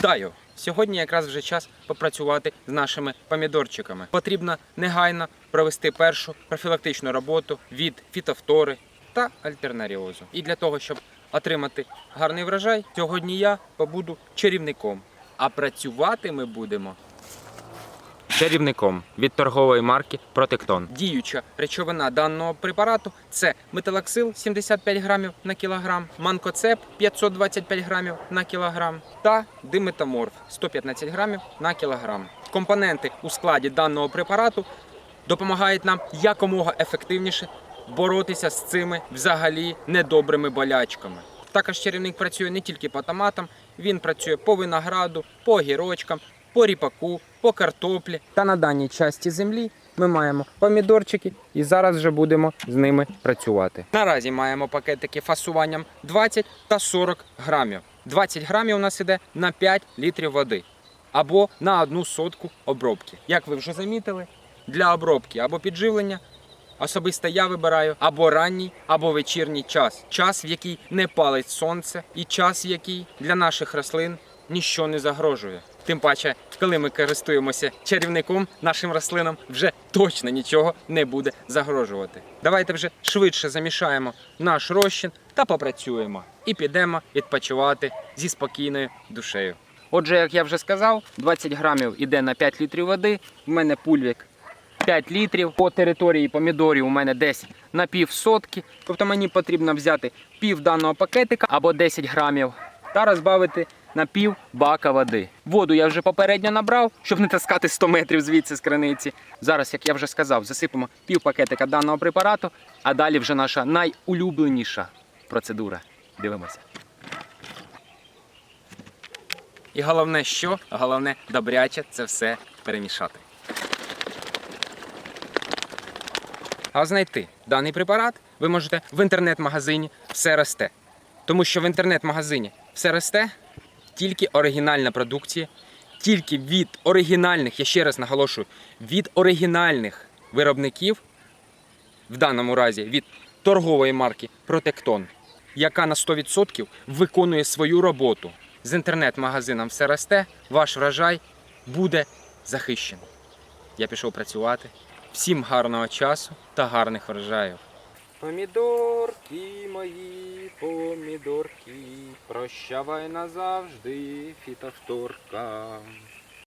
Вітаю! Сьогодні якраз вже час попрацювати з нашими помідорчиками. Потрібно негайно провести першу профілактичну роботу від фітофтори та альтернаріозу. І для того, щоб отримати гарний врожай, сьогодні я побуду чарівником. А працювати ми будемо чарівником від торгової марки Протектон. Діюча речовина даного препарату це металоксил 75 грамів на кілограм, манкоцеп 525 грамів на кілограм та диметаморф 115 грамів на кілограм. Компоненти у складі даного препарату допомагають нам якомога ефективніше боротися з цими взагалі недобрими болячками. Також чарівник працює не тільки по томатам, він працює по винограду, по огірочкам, по ріпаку, по картоплі. Та на даній часті землі ми маємо помідорчики і зараз вже будемо з ними працювати. Наразі маємо пакетики фасуванням 20 та 40 грамів. 20 грамів у нас іде на 5 літрів води або на одну сотку обробки. Як ви вже замітили, для обробки або підживлення Особисто я вибираю або ранній, або вечірній час. Час, в який не палить сонце, і час, в який для наших рослин ніщо не загрожує. Тим паче, коли ми користуємося чарівником, нашим рослинам вже точно нічого не буде загрожувати. Давайте вже швидше замішаємо наш розчин та попрацюємо. І підемо відпочивати зі спокійною душею. Отже, як я вже сказав, 20 грамів іде на 5 літрів води. В мене пульвік 5 літрів. По території помідорів у мене десь на пів сотки. Тобто мені потрібно взяти пів даного пакетика або 10 грамів та розбавити на пів бака води. Воду я вже попередньо набрав, щоб не таскати 100 метрів звідси з криниці. Зараз, як я вже сказав, засипемо пів пакетика даного препарату, а далі вже наша найулюбленіша процедура. Дивимося. І головне, що головне добряче це все перемішати. А знайти даний препарат ви можете в інтернет-магазині все росте. Тому що в інтернет-магазині все росте тільки оригінальна продукція, тільки від оригінальних, я ще раз наголошую, від оригінальних виробників, в даному разі від торгової марки Протектон, яка на 100% виконує свою роботу. З інтернет-магазином все росте, ваш врожай буде захищений. Я пішов працювати. Всім гарного часу та гарних врожаїв. Помідорки мої, помідорки, прощавай назавжди, фітовторка.